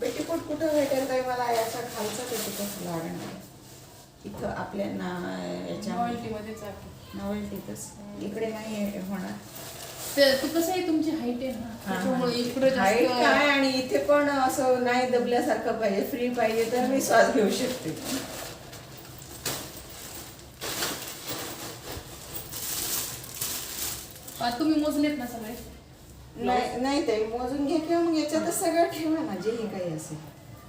Petticoat कुठं भेटेल ताई? मला याचा खालचा पेटीकोट लागणार इथं आपल्या ना याच्या नॉवेल्टीमध्येच आहे. नॉवेल्टीतच इकडे नाही होणार. ते कसं आहे तुमची हाईट आहे ना. त्याच्यामुळे इकडे काय आणि इथे पण असं नाही दबल्यासारखं पाहिजे. फ्री पाहिजे तर मी श्वास घेऊ शकते. तुम्ही मोजलेत ना सगळे? नाही नाही ताई मोजून घ्या किंवा मग याच्यातच सगळं ठेवा ना जे हे काही असेल.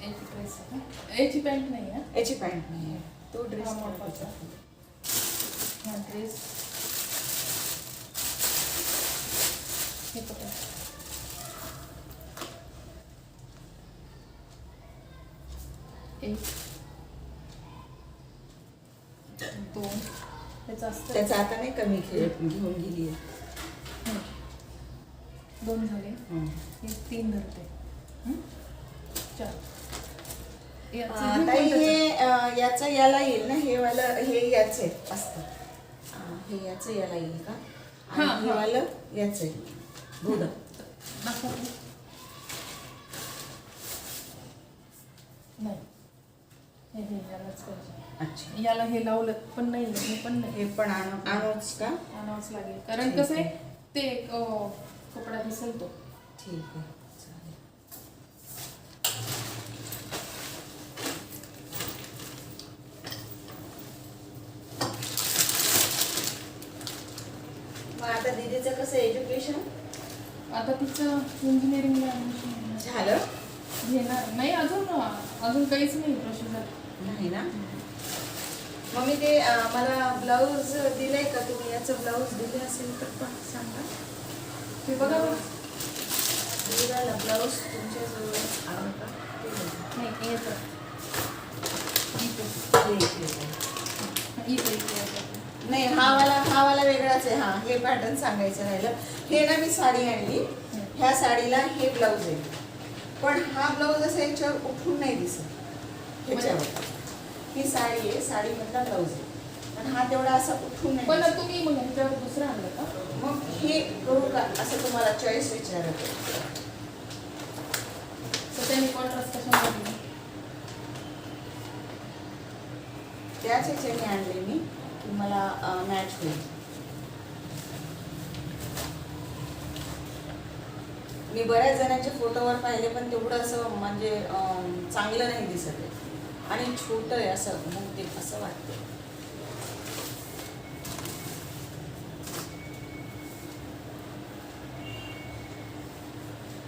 याची ड्रेस आहे का? याची पॅन्ट नाही आहे याची पॅन्ट नाही आहे. तो ड्रेस हा, मोठाचा. हा ड्रेस हे पकड. एक दोन. त्याचं असतं त्याचा आता नाही कमी खेळ घेऊन गेली हं. दोन झाले. हे. तीन धरते. हं? चार याचं हे ताई कोणतं? हे अं, याचं याला येईल ना? हे वालं हे याच आहे. असतं. अं, हे याचं याला येईल का? हा, आणि हे हा. वालं याच आहे. दूध दाखवा. नाही. हे हे यालाच पाहिजे. अच्छा. याला हे लावलं पण नाही हे पण नाही हे पण आणू आणूच का? आणावंच लागेल. कारण कसं आहे. आहे. ते एक, अं, कपडा दिसेल तो. ठीक आहे चालेल. मग आता दीदीचं कसं एज्युकेशन? आता तिचं इंजिनिअरिंगला ऍडमिशन झालं? घेणार. नाही अजून अजून काहीच नाही प्रोसिजर नाही ना? मग मी ते अं, मला ब्लाऊज दिलंय का तुम्ही? याचं ब्लाऊज दिले असेल तर पण सांगा. ते बघा ब्लाऊज तुमच्याजवळ का. नाही येतं हे. नाही हा वाला हा वाला वेगळाच आहे हा हे पॅटर्न सांगायचं राहिलं हे ना मी साडी आणली ह्या साडीला हे ब्लाऊज आहे पण हा ब्लाऊज असं याच्यावर उठून नाही दिसत ह्याच्यावर ही साडी आहे साडीमधला ब्लाऊज आहे पण हा तेवढा असा उठून नाही पण. तुम्ही मग ह्याच्यावर दुसरं आणलं का मग हे करू का असं तुम्हाला चॉईस विचारत त्यांनी कॉन्ट्रास्ट? त्याच ह्याच्याने आणले मी की मला मॅच होईल. मी बऱ्याच जणांचे फोटोवर पाहिले पण तेवढं असं म्हणजे चांगलं नाही दिसत आहे. आणि छोटं आहे असं मग ते असं वाटतं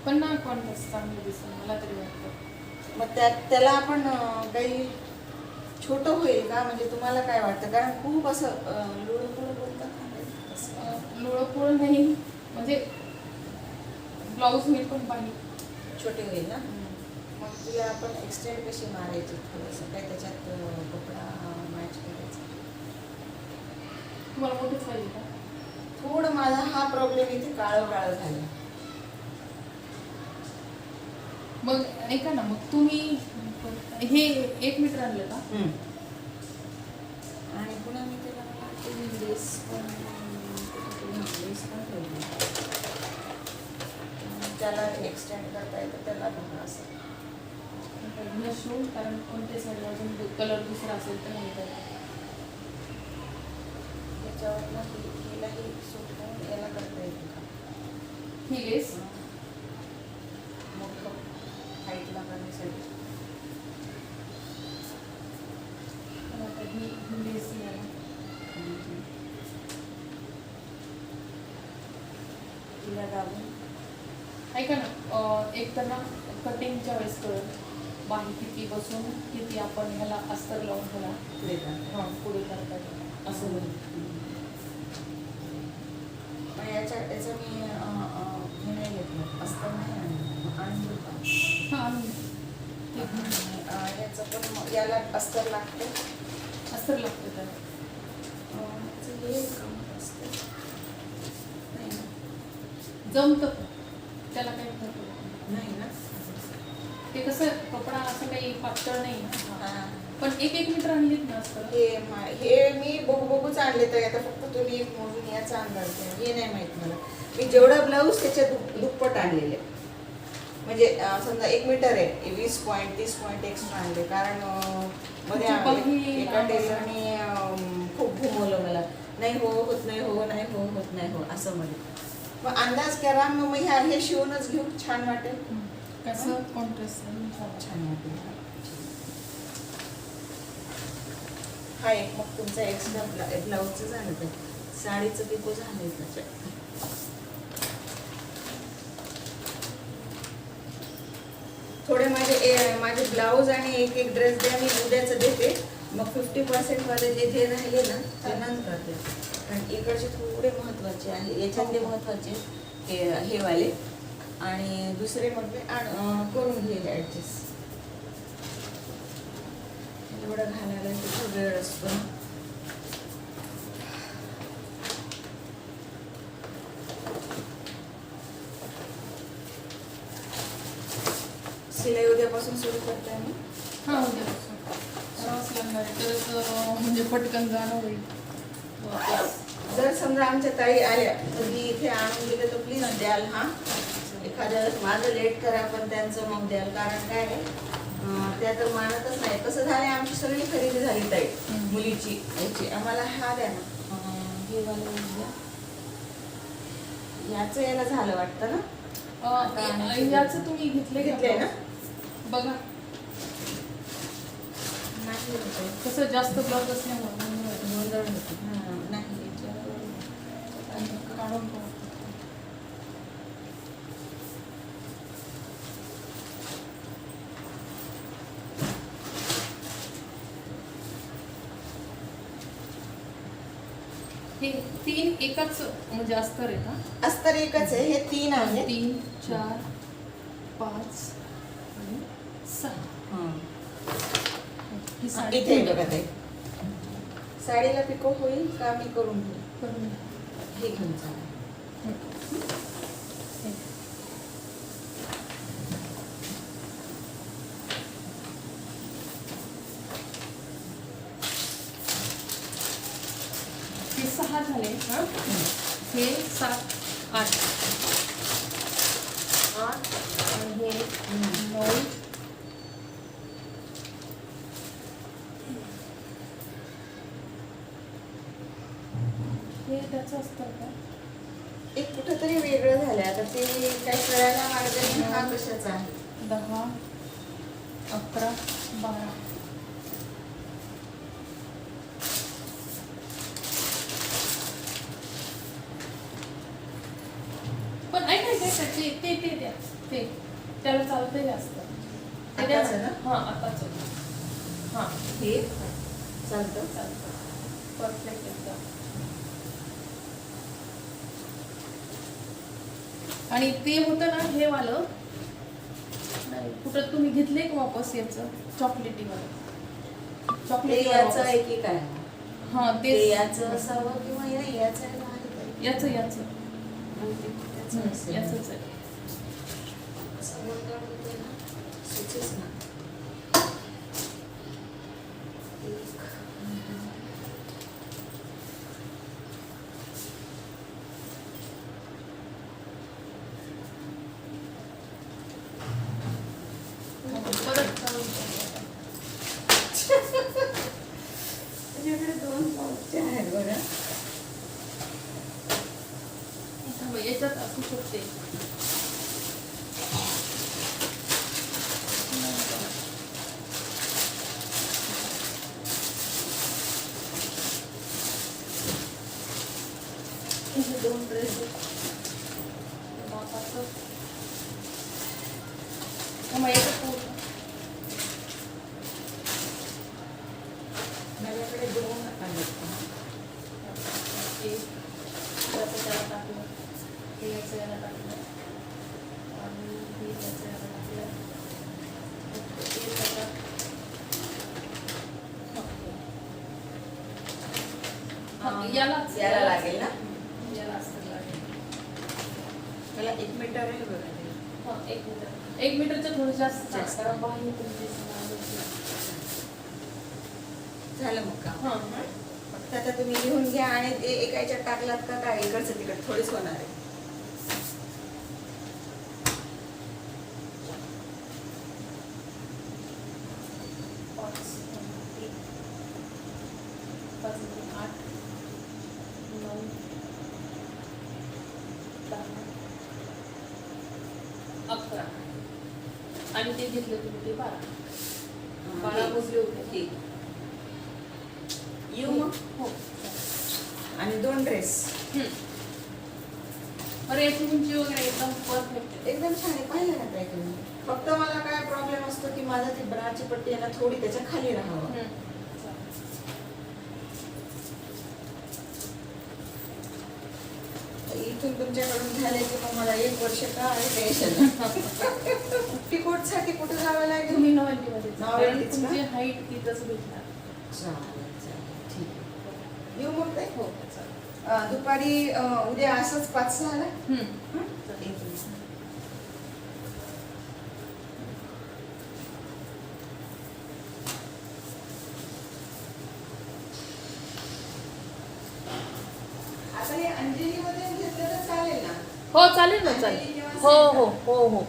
पण ना कॉन्ट्रास्ट चांगलं दिसेल मला तरी वाटतं. मग त्यात त्याला आपण अं, काही छोटं होईल का? म्हणजे तुम्हाला काय वाटतं? कारण खूप असं अं, लुळूपुळू बोलतात ना काही. लोळपोळ नाही. म्हणजे ब्लाऊज मी पण पाहिजे छोटे होईल ना? मग तिला आपण एक्सटेंड कशी मारायची थोडंसं? काय त्याच्यात अं, कपडा मॅच करायचा? तुम्हाला मोठीच पाहिजे का? थोडं माझा हा प्रॉब्लेम इथे काळं काळं झालं. मग ऐका ना मग तुम्ही हे एक मीटर आणलं का? आणि पुन्हा मी त्याला लेस पण लेस पण ठेवली. अं, त्याला एक्सटेंड करता येतं त्याला पण असं. नशो कारण साईड अजून कलर दुसरा असेल तर नाही तर. त्याच्यावर हिलाही याला करता येतं का? ही लेस मोठं हाईटला करण्यासाठी पण आता ही ही लेस ही आहे. तिला दाबून ऐका ना अं, एक तर ना कटिंगच्या वेळेस कळत बाही किती बसून किती आपण ह्याला अस्तर लावून ह्याला पुढे. हा, पुढे करता येईल. असं याच्या याचं मी हे नाही घेतलं. अस्तर नाही आणून? हा आणि याचं पण याला अस्तर लागते? अस्तर लागतं याचं हे काम असतं? जमतं त्याला काही नाही. ना. ते कसं कपडा असं काही पातळ नाही ना. पण एक एक मीटर आणलीत ना अस्तर हे मा- हे मी बघू बघूच आणले तर आता फक्त तुम्ही एक मोजून याचा अंदाज घ्या. हे नाही माहीत मला. मी जेवढा ब्लाऊज त्याच्या दुप- दुप्पट आणलेले. म्हणजे अं, समजा एक मीटर आहे वीस पॉईंट तीस पॉईंट एक्स्ट्रा आणले. कारण अं, मध्ये तुमची एका लांब टेलरने खूप घुमवलं मला. नाही हो होत नाही हो नाही हो होत नाही हो असं म्हणे मग अंदाज करा मग ह्या हे शिवूनच घेऊ. छान वाटेल. कसं कॉन्ट्रास्ट छान वाटेल. हा एक मग तुमचा एक्स्ट्रा ब्लाऊजचं झालं तर साडीचं पिको झालंय त्याच्यात. थोडे माझे माझे ब्लाऊज आणि एक एक ड्रेस द्या मी उद्याचं देते. मग फिफ्टी पर्सेंट वाले जे जे राहिले ना ते नंतर करते कारण इकडचे थोडे महत्त्वाचे आहे. याच्यातले महत्त्वाचे हे हे वाले. आणि दुसरे मग मी आण- करून घेईल ॲडजस्ट एवढं घालायला तिथं वेळ असतो शिलाई उद्यापासून सुरू करते मी हा उद्यापासून. करावंच लागणार आहे. तरच म्हणजे पटकन जाणं होईल. जर समजा आमच्या ताई आल्या तर मी इथे आणून दिले तर प्लीज द्याल हा. एखाद्या वेळेस माझं लेट करा पण त्यांचं मग द्याल. कारण काय आहे त्या तर मानतच नाही. कसं झालंय आमची सगळी खरेदी झाली ताई. मुलीची. याची आम्हाला हा द्या ना. हे याचं याला झालं वाटतं ना? याचं तुम्ही घेतले का? घेतलंय ना? बघा. कसं जास्त ब्लाऊज असल्यामुळे गोंधळ होतो. काढून. हे तीन एकाच म्हणजे अस्तर आहे का? अस्तर एकच आहे हे तीन आहे तीन चार पाच आणि सहा. इथे आहे बघा ताई. साडीला पिको होईल का मी करून घेऊ करून. हे घेऊन चालेल हे. सहा झाले हा हे सात आठ आठ आणि हे त्याचं असतं का? एक कुठंतरी वेगळं झालंय. आता ते काही कळायला मार्ग नाही. हा कशाचा आहे? दहा अकरा बारा. पण ऐक ऐक ऐक ते ते ते द्या. ते. त्याला चालतंय जास्त. ते द्या आताचं ना? हां आताच. हां. हे? चालतं. चालतं. परफेक्ट एकदम. आणि ते होतं ना हे वालं. नाही. कुठं तुम्ही घेतले का वापस याचं? चॉकलेटी वालं चॉकलेटी याचं आहे की काय हा ते याचं असावं किंवा याचं याचं याचं. याचंच आहे असं गोंधळ होतोय ना, सुचेच ना. एक, परत चालू करू. माझ्याकडे दोन बघा याच्यात असू शकते. दोन ड्रेस थांबा, याच्यात पूर्ण. माझ्याकडे दोन आहेत एक याचं त्याला टाकलं हे याचं याला टाकलं आणि हे याचं याला टाकलं हे त्याच्यात हा, यालाच. याला लागेल ना? याला असं लागेल. त्याला एक मीटर आहे बघा ते. हा एक मीटर. एक मीटरचं थोडं जास्त जास्त. कारण बाहेर तुमची सवय झालं मग का हा फक्त आता तुम्ही लिहून घ्या आणि ते एका याच्यात टाकलात का काय? इकडचं तिकड थोडीच होणार आहे पाच एक पाच दोन आठ नऊ दहा अकरा आणि ते घेतले तुम्ही ते बारा. बारा मोजले होते. ठीक येऊ मग? हो. आणि दोन ड्रेस याची उंची वगैरे एकदम परफेक्ट एकदम छान आहे. पाहिलं ना काय तुम्ही? फक्त मला काय प्रॉब्लेम असतो की माझा ती ब्राची पट्टी ना थोडी त्याच्याखाली राहावं. इथून तुमच्याकडून झाले की मग मला एक वर्ष का आहे? टेन्शन पिकोटसाठी कुठे जावं लागेल? तुम्ही नॉवेल्टीमध्ये जा. कारण नॉवेल्टीच का? तुमची हाईट तिथंच भेटणार. चालेल चालेल ठीक आहे. येऊ मग ते? हो दुपारी अं, उद्या असंच पाच सहाला. हं? चालेल ना हो चालेल ना चालेल. हो हो हो हो.